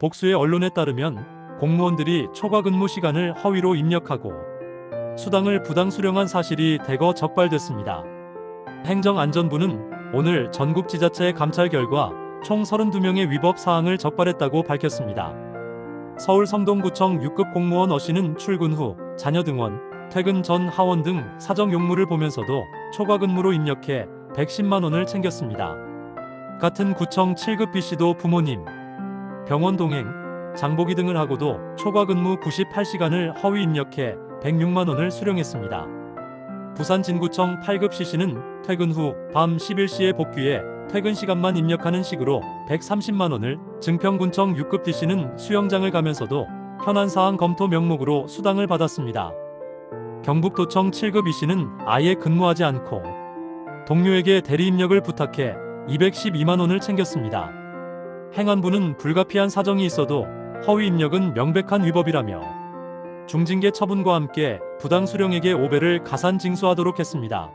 복수의 언론에 따르면 공무원들이 초과 근무 시간을 허위로 입력하고 수당을 부당 수령한 사실이 대거 적발됐습니다. 행정안전부는 오늘 전국 지자체 감찰 결과 총 32명의 위법 사항을 적발했다고 밝혔습니다. 서울 성동구청 6급 공무원 어 씨는 출근 후 자녀 등원, 퇴근 전 하원 등 사정 용무를 보면서도 초과 근무로 입력해 110만 원을 챙겼습니다. 같은 구청 7급 B 씨도 부모님, 병원 동행, 장보기 등을 하고도 초과 근무 98시간을 허위 입력해 106만 원을 수령했습니다. 부산 진구청 8급 CC는 퇴근 후 밤 11시에 복귀해 퇴근 시간만 입력하는 식으로 130만 원을, 증평군청 6급 DC는 수영장을 가면서도 현안 사항 검토 명목으로 수당을 받았습니다. 경북도청 7급 이씨는 아예 근무하지 않고 동료에게 대리 입력을 부탁해 212만 원을 챙겼습니다. 행안부는 불가피한 사정이 있어도 허위 입력은 명백한 위법이라며 중징계 처분과 함께 부당 수령액의 5배를 가산 징수하도록 했습니다.